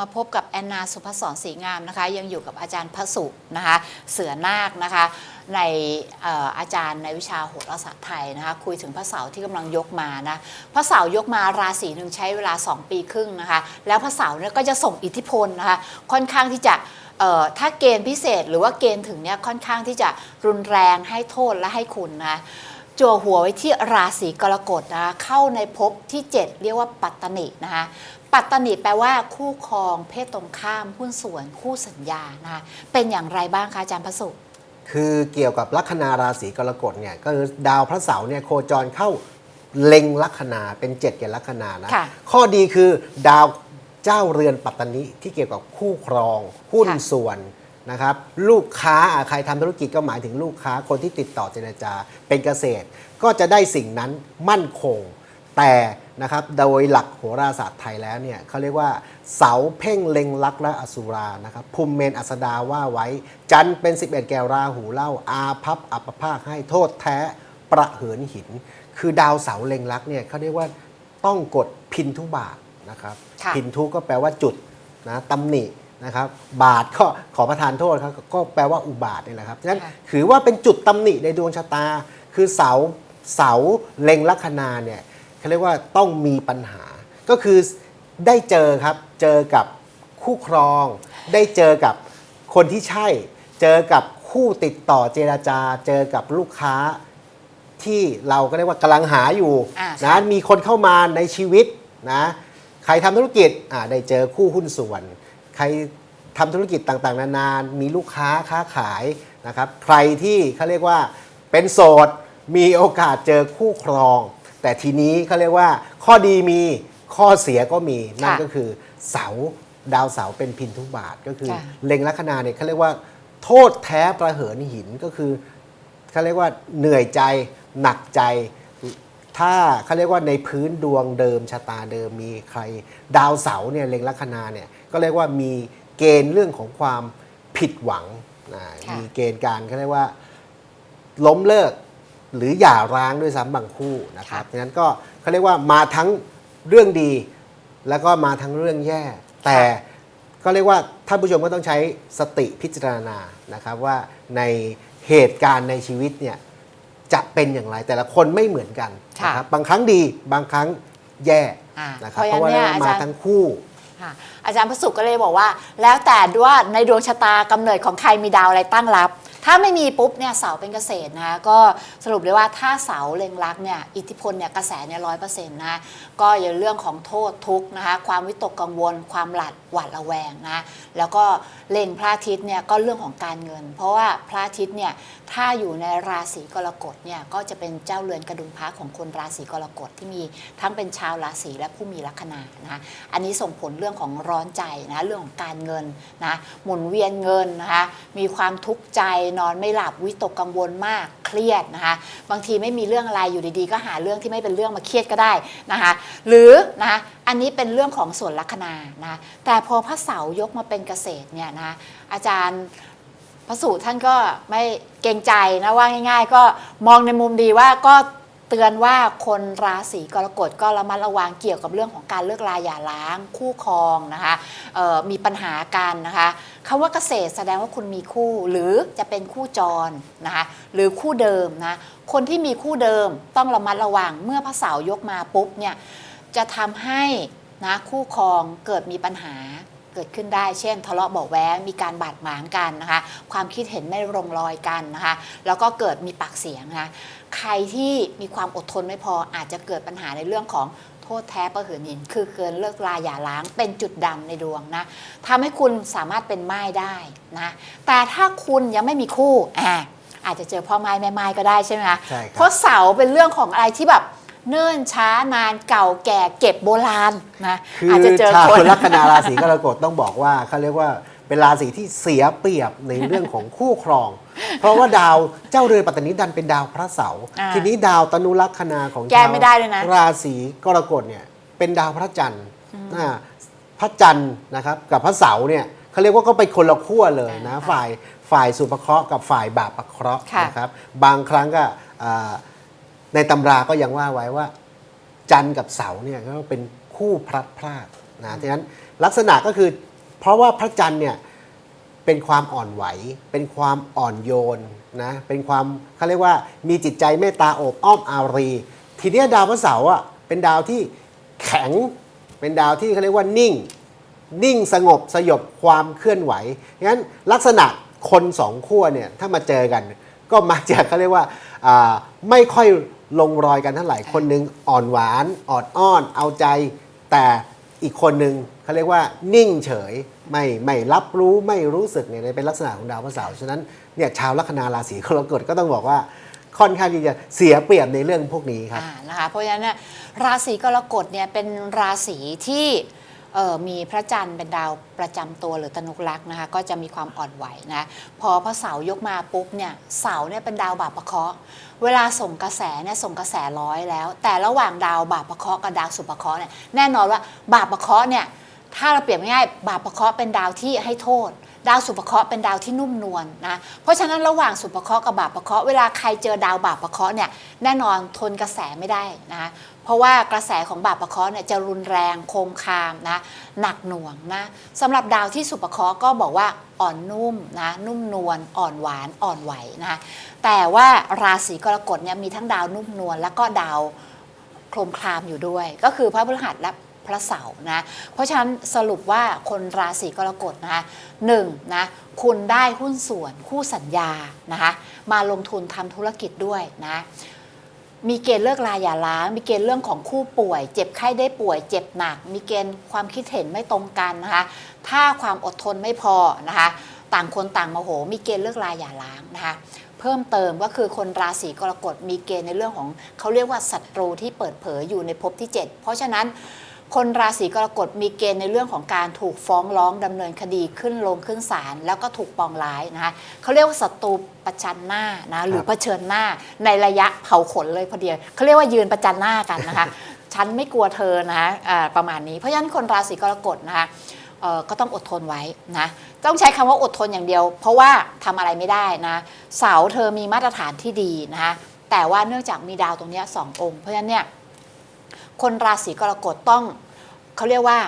มาพบกับแอนนาสุภศรศรีงามนะคะ ยังอยู่กับอาจารย์พระสุนะคะ เสือนาคนะคะ ในอออาจารย์ในวิชาโหราศาสตร์ไทยนะคะ คุยถึงพระเสาร์ที่กำลังยกมานะพระเสายกมาราศีหนึ่งใช้เวลา 2 ปีครึ่งนะคะ แล้วพระเสาร์เนี่ยก็จะส่งอิทธิพลนะคะ ค่อนข้างที่จะถ้าเกณฑ์พิเศษหรือว่าเกณฑ์ถึงเนี่ยค่อนข้างที่จะรุนแรงให้โทษและให้คุณนะจั่วหัวไว้ที่ราศีกรกฎนะคะเข้าในภพที่ 7 เรียกว่าปัตตนินะคะ ปัตตนิแปลว่าคู่ครองเพศตรงข้ามหุ้นส่วนคู่สัญญานะคะเป็นอย่างไรบ้างคะอาจารย์พระสุคือเกี่ยวกับลัคนาราศีกรกฎเนี่ยก็คือดาวพระเสาร์เนี่ยโคจรเข้าเล็งลัคนาเป็นเจ็ดเกณฑ์ลัคนานะค่ะข้อดีคือดาวเจ้าเรือนปัตตนิที่เกี่ยวกับคู่ครอง หุ้นค่ะ ส่วนนะครับลูกค้าอะใครทำธุรกิจก็หมายถึงลูกค้าคนที่ติดต่อเจรจาเป็นเกษตร ก็จะได้สิ่งนั้นมั่นคง แต่ นะครับโดยหลักโหราศาสตร์ไทยแล้วเนี่ยเขาเรียกว่าเสาเพ่งเล็งลักษณ์และอสุรานะครับภูมิเมนอัสดาว่าไว้ จันทร์เป็น 11 แก้วราหูเล่าอาพับอัปภาคให้โทษแท้ประเหินหิน คือดาวเสาเล็งลักษณ์เนี่ยเขาเรียกว่าต้องกดพินทุบาทนะครับค่ะพินทุก็แปลว่าจุดนะตำหนินะครับบาทก็ขอประทานโทษครับก็แปลว่าอุบาทนี่แหละครับฉะนั้นค่ะถือว่าเป็นจุดตำหนิในดวงชะตา คือเสาเสาเล็งลัคนาเนี่ย เขาเรียกว่าต้องมีปัญหา ก็คือได้เจอครับ เจอกับคู่ครอง ได้เจอกับคนที่ใช่ เจอกับคู่ติดต่อเจราจา เจอกับลูกค้าที่เราก็เรียกว่ากำลังหาอยู่อ่านะค่ะมีคนเข้ามาในชีวิตนะใครทำธุรกิจอ่าได้เจอคู่หุ้นส่วน ใครทำธุรกิจต่างๆ นานา มีลูกค้าค้าขายนะครับ ใครที่เขาเรียกว่าเป็นโสด มีโอกาสเจอคู่ครอง แต่ทีนี้เขาเรียกว่าข้อดีมีข้อเสียก็มีนั่นก็คือเสาดาวเสาเป็นพินทุบาทก็คือค่ะเล็งลัคนาเนี่ยเขาเรียกว่า โทษแท้ประเหินหินก็คือเขาเรียกว่าเหนื่อยใจหนักใจ ถ้าเขาเรียกว่าในพื้นดวงเดิมชะตาเดิมมีใคร ดาวเสาร์เนี่ยเล็งลัคนาเนี่ยก็เรียกว่ามีเกณฑ์เรื่องของความผิดหวังนะค่ะมีเกณฑ์การเขาเรียกว่า ล้มเลิก หรือหย่าร้างด้วยซ้ำบางคู่นะครับดังนั้นก็เขาเรียกว่ามาทั้งเรื่องดี แล้วก็มาทั้งเรื่องแย่ แต่ก็เรียกว่าท่านผู้ชมก็ต้องใช้สติพิจารณานะครับว่าในเหตุการณ์ในชีวิตเนี่ยจะเป็นอย่างไรแต่ละคนไม่เหมือนกันค่ะนะครับบางครั้งดีบางครั้งแย่อ่านะครับเพเพราะราะว่าฉะนั้นเนี่ยมาอาจารย์ทั้งคู่ค่ะอาจารย์พระสุก็เลยบอกว่า แล้วแต่ว่าในดวงชะตากำเนิดของใครมีดาวอะไรตั้งรับ ถ้าไม่มีปุ๊บเนี่ยเสาเป็นเกษตรนะก็สรุปเลยว่าถ้าเสาเล็งรักเนี่ยอิทธิพลเนี่ยกระแสเนี่ยร้อยเปอร์เซ็นต์นะก็อย่าเรื่องของโทษทุกนะคะความวิตกกังวลความหลัด หวาดระแวงนะแล้วก็เล็งพระอาทิตย์เนี่ยก็เรื่องของการเงิน เพราะว่าพระอาทิตย์เนี่ยถ้าอยู่ในราศีกรกฎเนี่ยก็จะเป็นเจ้าเรือนกระดุมพระของคนราศีกรกฎที่มีทั้งเป็นชาวราศีและผู้มีลัคนานะคะอันนี้ส่งผลเรื่องของร้อนใจนะเรื่องของการเงินนะหมุนเวียนเงินนะคะมีความทุกข์ใจนอนไม่หลับวิตกกังวลมากเครียดนะคะบางทีไม่มีเรื่องอะไรอยู่ดีๆ ก็หาเรื่องที่ไม่เป็นเรื่องมาเครียดก็ได้นะคะหรือนะคะอันนี้เป็นเรื่องของส่วนลัคนานะแต่พอพระเสายกมาเป็นเกษตรเนี่ยนะอาจารย์พระสูตรท่านก็ไม่เกรงใจนะว่าง่าย ๆ ก็มองในมุมดีว่าก็ ตือนว่าคนราศีกรกฎก็ระมัดระวังเกี่ยวกับเรื่องของการเลิกลาหย่าร้างคู่ครองนะคะมีปัญหากันนะคะคำว่าเกษตรแสดงว่าคุณมีคู่ หรือจะเป็นคู่จรนะคะหรือคู่เดิมนะคนที่มีคู่เดิมต้องระมัดระวังเมื่อพระเสายกมาปุ๊บเนี่ยจะทำให้นะคู่ครองเกิดมีปัญหา เกิดขึ้นได้ เช่น ทะเลาะเบาะแว้งมีการบาดหมางกันนะคะ ความคิดเห็นไม่ลงรอยกันนะคะ แล้วก็เกิดมีปากเสียงนะคะใครที่มีความอดทนไม่พออาจจะเกิดปัญหาในเรื่องของโทษแท้ประเหินหิน คือเกินเลิกลาอย่าล้างเป็นจุดดำในดวงนะทำให้คุณสามารถเป็นไม้ได้นะแต่ถ้าคุณยังไม่มีคู่อ่าอาจจะเจอพ่อไม้แม่ไม้ก็ได้ใช่ไหมคะใช่ครับเพราะเสาเป็นเรื่องของอะไรที่แบบ เนิ่นช้านานเก่าแก่เก็บโบราณนะคืออาจจะเจอชาวคนลัคนาราศีกรกฎต้องบอกว่าเขาเรียกว่าเป็นราศีที่เสียเปรียบในเรื่องของคู่ครอง เพราะว่าดาวเจ้าเรือนปัตตานีดันเป็นดาวพระเสาร์อ่าทีนี้ดาวตนุลัคนาของแก้ไม่ได้เลยนะชาวราศีกรกฎเนี่ยเป็นดาวพระจันทร์อ่าพระจันทร์นะครับกับพระเสาร์เนี่ยเขาเรียกว่าก็ไปคนละขั้วเลยนะอ่าฝ่ายฝ่ายสุภเคราะห์กับฝ่ายบาปประเคราะห์ค่ะนะครับบางครั้งก็อ่า ในตำราก็ยังว่าไว้ว่า จันทร์กับเสาร์เนี่ยก็เป็นคู่พลัดพรากนะฉะนั้นลักษณะก็คือ เพราะว่าพระจันทร์เนี่ยเป็นความอ่อนไหว เป็นความอ่อนโยนนะเป็นความเขาเรียกว่ามีจิตใจเมตตาโอบอ้อมอารี ทีเนี้ยดาวพระเสาร์อะเป็นดาวที่แข็ง เป็นดาวที่เขาเรียกว่านิ่ง นิ่งสงบสยบความเคลื่อนไหวงั้นลักษณะคนสองขั้วเนี่ยถ้ามาเจอกัน ก็มักจะเขาเรียกว่าอ่าไม่ค่อย ลงรอยกันเท่าไหร่คนหนึงอ่อนหวานอ่อนอ้อน เอาใจ แต่อีกคนหนึ่งเขาเรียกว่านิ่งเฉยไม่ไม่รับรู้ไม่รู้สึกเนี่ยเป็นลักษณะของดาวพระเสาร์ฉะนั้นเนี่ยชาวลัคนาราศีกรกฎก็ต้องบอกว่าค่อนข้างที่จะเสียเปรียบในเรื่องพวกนี้ครับอ่านะคะเพราะฉะนั้นเนี่ยราศีกรกฎเนี่ยเป็นราศีที่เอ่อ มีพระจันทร์เป็นดาวประจำตัวหรือตนุกลักษณ์นะคะก็จะมีความอ่อนไหวนะพอพระเสายกมาปุ๊บเนี่ยเสาเนี่ยเป็นดาวบาปประเคราะห์เวลาส่งกระแสเนี่ยส่งกระแสร้อยแล้ว แต่ระหว่างดาวบาปประเคราะห์กับดาวสุภเคราะห์เนี่ยแน่นอนว่าบาปประเคราะห์เนี่ยถ้าเราเปรียบง่ายบาปประเคราะห์เป็นดาวที่ให้โทษ ดาวสุภเคราะห์เป็นดาวที่นุ่มนวลนะเพราะฉะนั้นระหว่างสุภเคราะห์กับบาปประเคราะห์เวลาใครเจอดาวบาปประเคราะห์เนี่ยแน่นอนทนกระแสไม่ได้นะ เพราะว่ากระแสของบาปประเคราะห์เนี่ยจะรุนแรงโคมคามนะหนักหน่วงนะสำหรับดาวที่สุภเคราะห์ก็บอกว่าอ่อนนุ่มนะนุ่มนวลอ่อนหวานอ่อนไหวนะคะแต่ว่าราศีกรกฎเนี่ยมีทั้งดาวนุ่มนวลแล้วก็ดาวโครมคลามอยู่ด้วย ก็คือพระพฤหัสและพระเสาร์นะเพราะฉะนั้นสรุปว่าคนราศีกรกฎนะคะหนึ่งนะคุณได้หุ้นส่วนคู่สัญญานะคะมาลงทุนทำธุรกิจด้วยนะ มีเกณฑ์เลิกลาอย่าล้าง มีเกณฑ์เรื่องของคู่ป่วย เจ็บไข้ได้ป่วย เจ็บหนัก มีเกณฑ์ความคิดเห็นไม่ตรงกันนะคะ ถ้าความอดทนไม่พอนะคะ ต่างคนต่างโมโห มีเกณฑ์เลิกลาอย่าล้างนะคะ เพิ่มเติมก็คือคนราศีกรกฎมีเกณฑ์ในเรื่องของเขาเรียกว่าศัตรูที่เปิดเผยอยู่ในภพที่ 7 เพราะฉะนั้น คนราศีกรกฎมีเกณฑ์ในเรื่องของการถูกฟ้องร้องดำเนินคดีขึ้นลงขึ้นศาลแล้วก็ถูกปองร้ายนะคะเขาเรียกว่าศัตรูประจันหน้านะหรือเผชิญหน้าในระยะเผาขนเลยพอดีเขาเรียกว่ายืนประจันหน้ากันนะคะ ฉันไม่กลัวเธอนะอ่าประมาณนี้เพราะฉะนั้นคนราศีกรกฎนะคะเอ่อก็ต้องอดทนไว้นะต้องใช้คำว่าอดทนอย่างเดียว เพราะว่าทำอะไรไม่ได้นะเสาเธอมีมาตรฐานที่ดีนะคะแต่ว่าเนื่องจากมีดาวตรงเนี้ยสององค์ เพราะฉะนั้นเนี่ยคนราศีกรกฎต้อง เขาเรียกว่า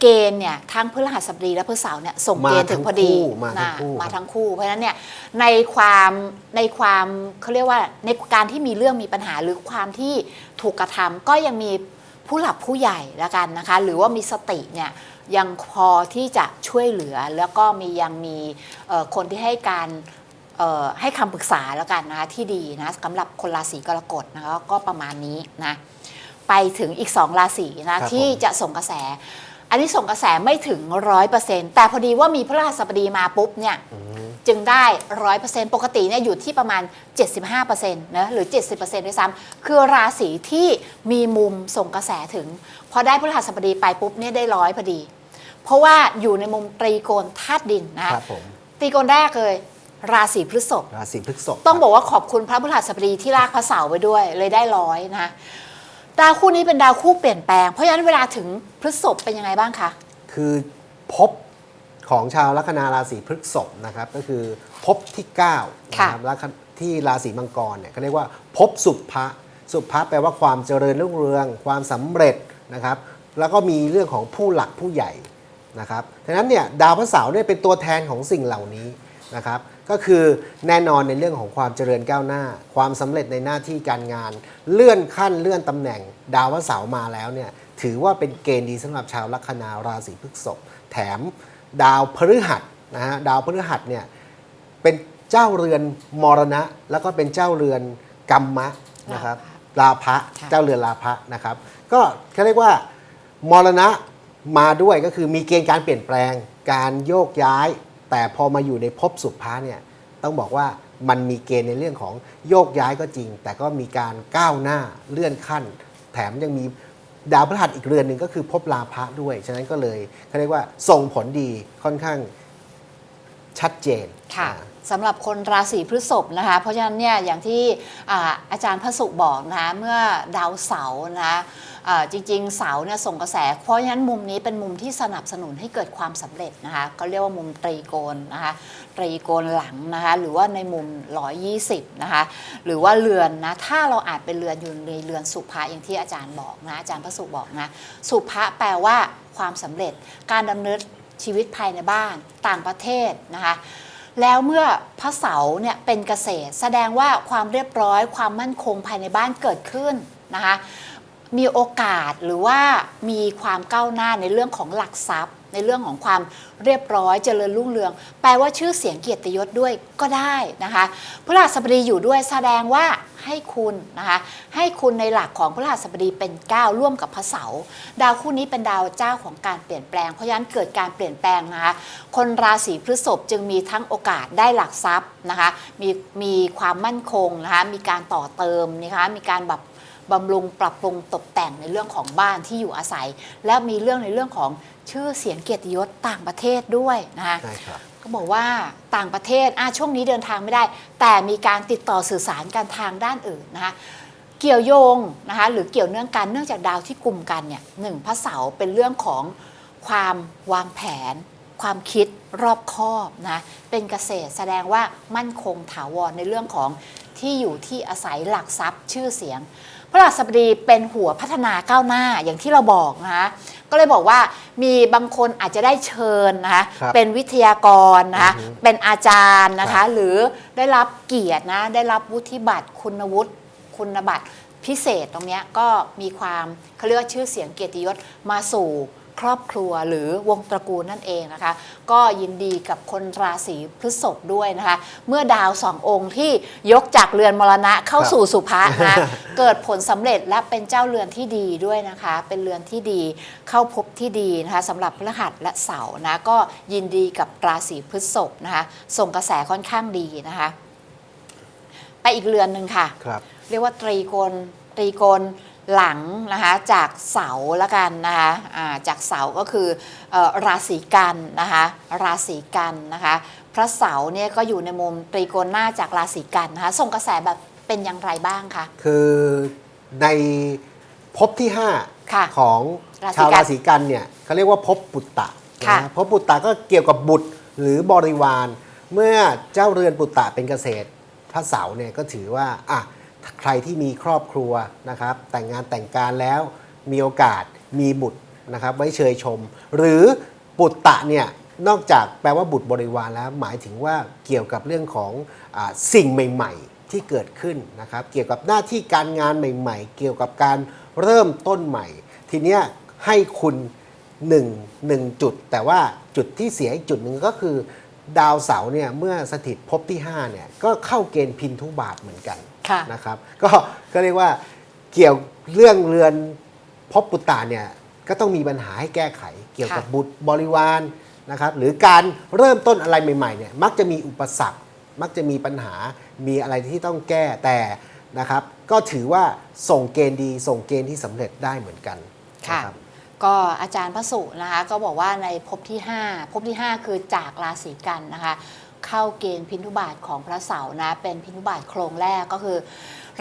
เกณฑ์เนี่ยทั้งพฤหัสบดีและพฤเสาร์เนี่ยส่งเกณฑ์ถึงพอดีมาทั้งคู่นะมาทั้งคู่มาทั้งคู่ เพราะฉะนั้นเนี่ยในความในความเขาเรียกว่าในการที่มีเรื่องมีปัญหาหรือความที่ถูกกระทำก็ยังมีผู้หลักผู้ใหญ่ละกันนะคะ หรือว่ามีสติเนี่ยยังพอที่จะช่วยเหลือแล้วก็มียังมีเอ่อคนที่ให้การเอ่อให้คำปรึกษาแล้วกันนะคะที่ดีนะสำหรับคนราศีกรกฎนะคะก็ประมาณนี้นะ ไปถึงอีกสองราศีครันะบที่ผมจะส่งกระแส อันนี้ส่งกระแสไม่ถึงร้อยเปอร์เซ็นต์แต่พอดีว่ามีพระราชบดีมาปุ๊บเนี่ยจึงได้ร้อยเปอร์เซ็นต์ปกติเนี่ยอยู่ที่ประมาณ 75%เนะหรือ 70%ด้วยซ้ำคือราศีที่มีมุมส่งกระแสถึง พอได้พระราชบดีไปปุ๊บเนี่ยได้ร้อยพอดี เพราะว่าอยู่ในมุมตรีโกณธาตุดินนะคะครับผมตรีโกณแรกเลยราศีพฤษภราศีพฤษภต้องครับบอกว่าขอบคุณพระพฤหัสบดีที่ลากพระเสาร์ไปด้วยเลยได้ร้อยนะคะ ดาวคู่นี้เป็นดาวคู่เปลี่ยนแปลง เพราะฉะนั้นเวลาถึงพฤษภเป็นยังไงบ้างคะ คือภพของชาวลัคนาราศีพฤษภนะครับ ก็คือภพที่9นะครับแล้วที่ราศีมังกรเนี่ยเขาเรียกว่าภพสุภะสุภะแปลว่าความเจริญรุ่งเรือง ความสำเร็จนะครับ แล้วก็มีเรื่องของผู้หลักผู้ใหญ่นะครับดังนั้นเนี่ยดาวพระเสาร์เนี่ยเป็นตัวแทนของสิ่งเหล่านี้ นะครับก็คือแน่นอนในเรื่องของความเจริญก้าวหน้า ความสำเร็จในหน้าที่การงาน เลื่อนขั้นเลื่อนตำแหน่งดาวพระเสาร์มาแล้วเนี่ยถือว่าเป็นเกณฑ์ดีสำหรับชาวลัคนาราศีพฤษภแถมดาวพฤหัสนะฮะดาวพฤหัสเนี่ยเป็นเจ้าเรือนมรณะ แล้วก็เป็นเจ้าเรือนกัมมะนะครับลาภะค่ะเจ้าเรือนลาภะนะครับก็เขาเรียกว่ามรณะมาด้วยก็คือมีเกณฑ์การเปลี่ยนแปลง การโยกย้าย แต่พอมาอยู่ในภพสุภะเนี่ยต้องบอกว่ามันมีเกณฑ์ในเรื่องของโยกย้ายก็จริง แต่ก็มีการก้าวหน้าเลื่อนขั้น แถมยังมีดาวพฤหัสอีกเรือนหนึ่งก็คือภพลาภะด้วย ฉะนั้นก็เลยเขาเรียกว่าส่งผลดีค่อนข้างชัดเจนค่ะอ่าสำหรับคนราศีพฤษภนะคะ เพราะฉะนั้นเนี่ยอย่างที่อ่าอาจารย์พระสุบอกนะคะเมื่อดาวเสาร์นะคะอ่า จริงๆ เสาเนี่ยส่งกระแส เพราะฉะนั้นมุมนี้เป็นมุมที่สนับสนุนให้เกิดความสำเร็จนะคะก็เรียกว่ามุมตรีโกณนะคะตรีโกณหลังนะคะหรือว่าในมุม 120นะคะหรือว่าเรือนนะถ้าเราอาจเป็นเรือนอยู่ในเรือนสุภะอย่างที่อาจารย์บอกนะอาจารย์พระสุบอกนะสุภะแปลว่าความสำเร็จการดำเนินชีวิตภายในบ้านต่างประเทศนะคะแล้วเมื่อพระเสาเนี่ยเป็นเกษตร แสดงว่าความเรียบร้อยความมั่นคงภายในบ้านเกิดขึ้นนะคะ มีโอกาสหรือว่ามีความก้าวหน้าในเรื่องของหลักทรัพย์ ในเรื่องของความเรียบร้อยเจริญรุ่งเรือง แปลว่าชื่อเสียงเกียรติยศด้วยก็ได้นะคะพระราชบดีอยู่ด้วยแสดงว่าให้คุณนะคะให้คุณในหลักของพระราชบดีเป็นก้าร่วมกับพระเสาร์ดาวคู่นี้เป็นดาวเจ้าของการเปลี่ยนแปลงเพราะฉะนั้นเกิดการเปลี่ยนแปลงนะคะคนราศีพฤษภจึงมีทั้งโอกาสได้หลักทรัพย์นะคะมีมีความมั่นคงนะคะมีการต่อเติมนะคะมีการแบบ บำรุงปรับปรุงตกแต่งในเรื่องของบ้านที่อยู่อาศัย และมีเรื่องในเรื่องของชื่อเสียงเกียรติยศต่างประเทศด้วยนะคะใช่ครับก็บอกว่าต่างประเทศอะช่วงนี้เดินทางไม่ได้ แต่มีการติดต่อสื่อสารกันทางด้านอื่นนะคะเกี่ยวโยงนะคะหรือเกี่ยวเนื่องกันเนื่องจากดาวที่กลุ่มกันเนี่ยหนึ่งพระเสาร์เป็นเรื่องของความวางแผน ความคิดรอบคอบนะเป็นเกษตรแสดงว่ามั่นคงถาวรในเรื่องของที่อยู่ที่อาศัยหลักทรัพย์ชื่อเสียง พระราชบดีเป็นหัวพัฒนาก้าวหน้าอย่างที่เราบอกนะคะก็เลยบอกว่ามีบางคนอาจจะได้เชิญนะคะครับเป็นวิทยากรนะคะอือฮึเป็นอาจารย์นะครัคะ บ หรือได้รับเกียรตินะได้รับวุฒิบัตรคุณวุฒิคุณบัตรพิเศษตรงเนี้ยก็มีความเขาเรียกว่าชื่อเสียงเกียรติยศมาสู่ ครอบครัวหรือวงตระกูลนั่นเองนะคะ ก็ยินดีกับคนราศีพฤษภด้วยนะคะ เมื่อดาวสององค์ที่ยกจากเรือนมรณะเข้าครับสู่สุภะนะเกิดผลสำเร็จและเป็นเจ้าเรือนที่ดีด้วยนะคะ เป็นเรือนที่ดีเข้าพบที่ดีนะคะสำหรับพฤหัสและเสาร์นะก็ยินดีกับราศีพฤษภนะคะส่งกระแสค่อนข้างดีนะคะ ไปอีกเรือนหนึ่งค่ะครับเรียกว่าตรีโกณตรีโกณ หลังนะคะจากเสาละกันนะคะอ่าจากเสาก็คือเออราศีกันนะคะราศีกันนะคะพระเสาร์เนี่ยก็อยู่ในมุมตรีโกณหน้าจากราศีกันนะคะส่งกระแสแบบเป็นอย่างไรบ้างคะคือในภพที่ค่ะ5ของราศีชาวกันราศีกันเนี่ยเขาเรียกว่าภพปุตตะค่ะนะภพปุตตะก็เกี่ยวกับบุตรหรือบริวาร เมื่อเจ้าเรือนปุตตะเป็นเกษตรพระเสาร์เนี่ยก็ถือว่าอะ ใครที่มีครอบครัวนะครับ แต่งงานแต่งการแล้วมีโอกาสมีบุตรนะครับ ไว้เชยชม หรือปุตตะเนี่ยนอกจากแปลว่าบุตรบริวารแล้ว หมายถึงว่าเกี่ยวกับเรื่องของอสิ่งใหม่ ๆ ที่เกิดขึ้นนะครับ เกี่ยวกับหน้าที่การงานใหม่ ๆ เกี่ยวกับการเริ่มต้นใหม่ ทีเนี้ยให้คุณหนึ่งหนึ่งจุด แต่ว่าจุดที่เสียอีกจุดหนึ่งก็คือ ดาวเสาร์เนี่ยเมื่อสถิตภพที่5เนี่ยก็เข้าเกณฑ์พินทุบาทเหมือนกัน ค่ะ นะครับ ก็ก็เรียกว่าเกี่ยวเรื่องเรือนภพปุตตาเนี่ยก็ต้องมีปัญหาให้แก้ไข เกี่ยวกับค่ะบุตรบริวารนะครับ หรือการเริ่มต้นอะไรใหม่ๆเนี่ยมักจะมีอุปสรรค มักจะมีปัญหามีอะไรที่ต้องแก้แต่นะครับ ก็ถือว่าส่งเกณฑ์ดี ส่งเกณฑ์ที่สำเร็จได้เหมือนกันค่ะนะครับ ก็อาจารย์พระสุนะคะก็บอกว่าในภพที่ 5ภพที่ 5 คือจากราศีกันนะคะ เข้าเกณฑ์พินทุบาทของพระเสาร์นะ เป็นพินทุบาทโครงแรกก็คือ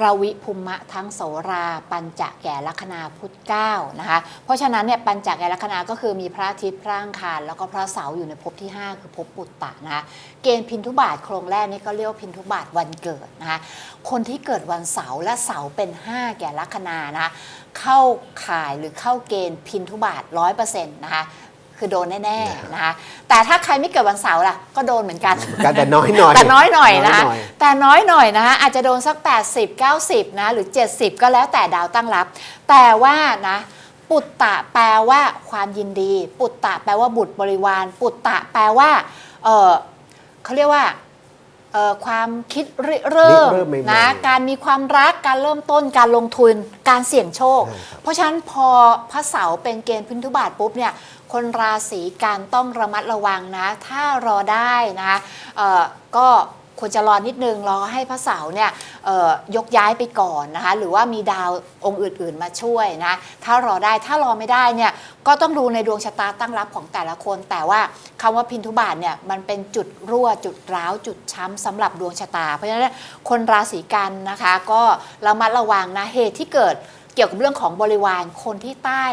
ราวิภุมะทั้งโสราปัญจะแก่ลัคนาพุทธเก้านะคะเพราะฉะนั้นเนี่ยปัญจะแก่ลัคนาก็คือมีพระอาทิตย์พระอังคารแล้วก็พระเสาร์อยู่ในภพที่ 5 คือภพปุตตะนะคะเกณฑ์พินทุบาทโครงแรกนี่ก็เรียกว่าพินทุบาทวันเกิดนะคะคนที่เกิดวันเสาร์และเสาร์เป็น 5 แก่ลัคนานะคะเข้าข่ายหรือเข้าเกณฑ์พินทุบาทร้อยเปอร์เซ็นต์นะคะ คือโดนแน่ๆนะคะแต่ถ้าใครไม่เกิดวันเสาร์ล่ะก็โดนเหมือนกันการแต่น้อยหน่อยแต่น้อยหน่อยนะคะอยหน่อยแต่น้อยหน่อยนะคะอาจจะโดนสัก 80 90นะหรือ 70 ก็แล้วแต่ดาวตั้งรับ แต่ว่านะปุตตะแปลว่าความยินดี ปุตตะแปลว่าบุตรบริวาร ปุตตะแปลว่าเออเขาเรียกว่าเอ่อความคิดริเริ่มริเริ่มใหม่ๆนะการมีความรักการเริ่มต้นการลงทุนการเสี่ยงโชคใช่ครับเพราะฉะนั้นพอพระเสาร์เป็นเกณฑ์พินทุบาทปุ๊บเนี่ย คนราศีกันต้องระมัดระวังนะ ถ้ารอได้นะก็ควรจะรอนิดนึงรอให้พระเสาร์เนี่ยยกย้ายไปก่อนนะคะหรือว่ามีดาวองค์อื่น ๆ มาช่วยนะถ้ารอได้ถ้ารอไม่ได้เนี่ยก็ต้องดูในดวงชะตาตั้งรับของแต่ละคน แต่ว่าคำว่าพินทุบาทเนี่ยมันเป็นจุดรั่วจุดร้าวจุดช้ำสำหรับดวงชะตา เพราะฉะนั้นคนราศีกันนะคะก็ระมัดระวังนะเหตุที่เกิด เกี่ยวกับเรื่องของบริวารคนที่ใต้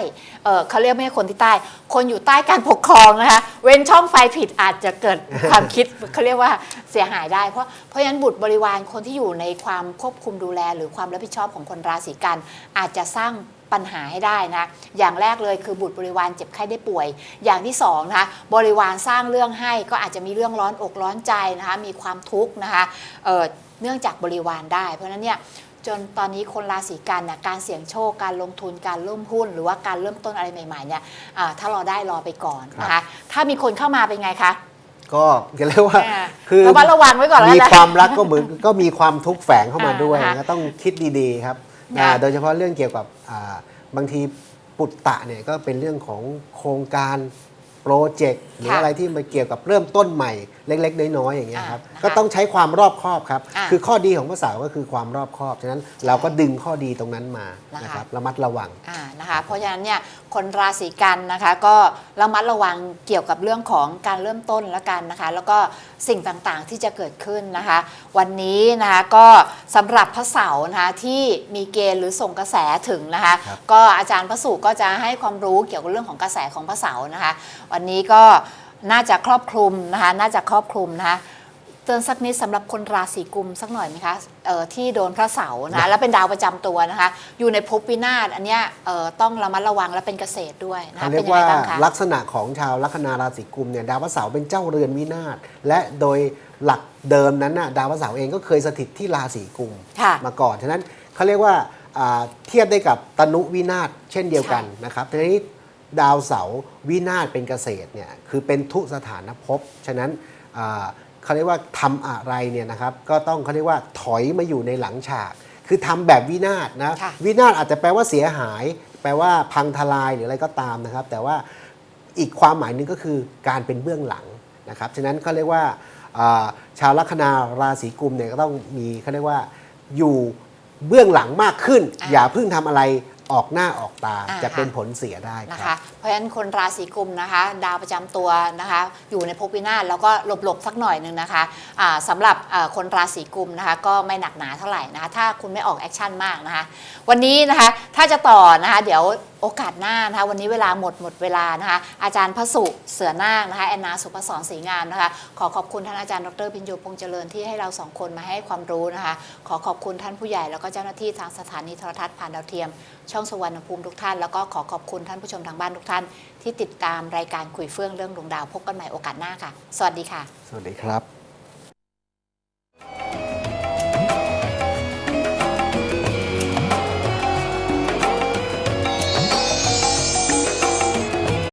เเขาเรียกไม่ใช่คนที่ใต้ คนอยู่ใต้การปกครองนะคะ เว้นช่องไฟผิดอาจจะเกิดความคิดเขาเรียกว่าเสียหายได้ เพราะเพราะฉะนั้นบุตรบริวารคนที่อยู่ในความควบคุมดูแล หรือความรับผิดชอบของคนราศีกัน อาจจะสร้างปัญหาให้ได้นะ อย่างแรกเลยคือบุตรบริวารเจ็บไข้ได้ป่วย อย่างที่สองนะคะบริวารสร้างเรื่องให้ก็อาจจะมีเรื่องร้อนอกร้อนใจนะคะ มีความทุกข์นะคะเเนื่องจากบริวารได้ เพราะฉะนั้นเนี่ย จนตอนนี้คนราศีกันเนี่ยการเสี่ยงโชคการลงทุนการเริ่มหุ้น หรือว่าการเริ่มต้นอะไรใหม่ๆเนี่ยอ่าถ้ารอได้รอไปก่อนนะคะถ้ามีคนเข้ามาเป็นไงคะ ก็อย่าเรียกว่า อ่าคือระมัดระวังไว้ก่อนแล้วมีนะ ความรักก็เหมือนก็มีความทุกข์แฝงเข้ามาด้วยอ่าก็ต้องคิดดีๆครับนะอ่าโดยเฉพาะเรื่องเกี่ยวกับอ่าบางทีปุตตะเนี่ยก็เป็นเรื่องของโครงการ โปรเจกต์หรือค่ะอะไรที่มาเกี่ยวกับเริ่มต้นใหม่เล็ก ๆ น้อยๆอย่างเงี้ยครับอ่านะคะก็ต้องใช้ความรอบคอบครับอ่าคือข้อดีของภาษาก็คือความรอบคอบฉะนั้นเราก็ดึงข้อดีตรงนั้นมานะคะนะครับระมัดระวังอ่านะคะเพราะฉะนั้นเนี่ยคนราศีกันนะคะก็ระมัดระวังเกี่ยวกับเรื่องของการเริ่มต้นแล้วกันนะคะ แล้วก็ สิ่งต่างๆ ที่จะเกิดขึ้นนะคะ วันนี้นะคะก็สำหรับพระเสาร์นะคะที่มีเกณฑ์หรือส่งกระแสถึงนะคะครับก็อาจารย์พระสุก็จะให้ความรู้เกี่ยวกับเรื่องของกระแสของพระเสาร์นะคะ วันนี้ก็น่าจะครอบคลุมนะคะน่าจะครอบคลุมนะคะ เตือนสักนิดสำหรับคนราศีกุมสักหน่อยไหมคะเอ่อที่โดนพระเสาร์นะคะแล้วเป็นดาวประจำตัวนะคะ อยู่ในภพวินาศอันเนี้ยเอ่อต้องระมัดระวังและเป็นเกษตรด้วยนะคะเขาเรีเป็ยนกยังไงว่าบ้างคะลักษณะของชาวลัคนาราศีกุมเนี่ยดาวพระเสาร์เป็นเจ้าเรือนวินาศและโดยหลักเดิมนั้นน่ะดาวพระเสาร์เองก็เคยสถิตที่ราศีกุมค่ะมาก่อนฉะนั้นเขาเรียกว่าอ่าเทียบได้กับตนุวินาศเช่นเดียวกันนะครับทีนี้ดาวเสาร์วินาศเป็นเกษตรเนี่ยคือเป็นทุสถานภพฉะนั้นอ่า เขาเรียกว่าทำอะไรเนี่ยนะครับ ก็ต้องเขาเรียกว่าถอยมาอยู่ในหลังฉาก คือทำแบบวินาศนะค่ะวินาศอาจจะแปลว่าเสียหาย แปลว่าพังทลายหรืออะไรก็ตามนะครับ แต่ว่าอีกความหมายหนึ่งก็คือการเป็นเบื้องหลังนะครับฉะนั้นเขาเรียกว่าอ่าชาวลัคนาราศีกุมเนี่ยก็ต้องมีเขาเรียกว่าอยู่เบื้องหลังมากขึ้นอ่าอย่าเพิ่งทำอะไร ออกหน้าออกตาอ่าจะเป็นค่ะผลเสียได้นะครัคะ บ เพราะฉะนั้นคนราศีกุมนะคะ ดาวประจำตัวนะคะ อยู่ในภพวินาศแล้วก็หลบๆสักหน่อยหนึ่งนะคะอ่าสำหรับอ่าคนราศีกุมนะคะก็ไม่หนักหนาเท่าไหร่นะคะถ้าคุณไม่ออกแอคชั่นมากนะคะ วันนี้นะคะถ้าจะต่อนะคะ เดี๋ยว โอกาสหน้านะคะวันนี้เวลาหมดหมดเวลานะคะอาจารย์พระสุเสือนาคนะคะแอนนาสุภศรศรีงามนะคะขอขอบคุณท่านอาจารย์ดรพิญโยพงษ์เจริญที่ให้เราสองคนมาให้ความรู้นะคะขอขอบคุณท่านผู้ใหญ่แล้วก็เจ้าหน้าที่ทางสถานีโทรทัศน์ผ่านดาวเทียม ช่องสวรรณภูมิทุกท่าน แล้วก็ขอขอบคุณท่านผู้ชมทางบ้านทุกท่าน ที่ติดตามรายการคุยเฟื่องเรื่องดวงดาวพบกันใหม่โอกาสหน้าค่ะ สวัสดีค่ะ สวัสดีครับ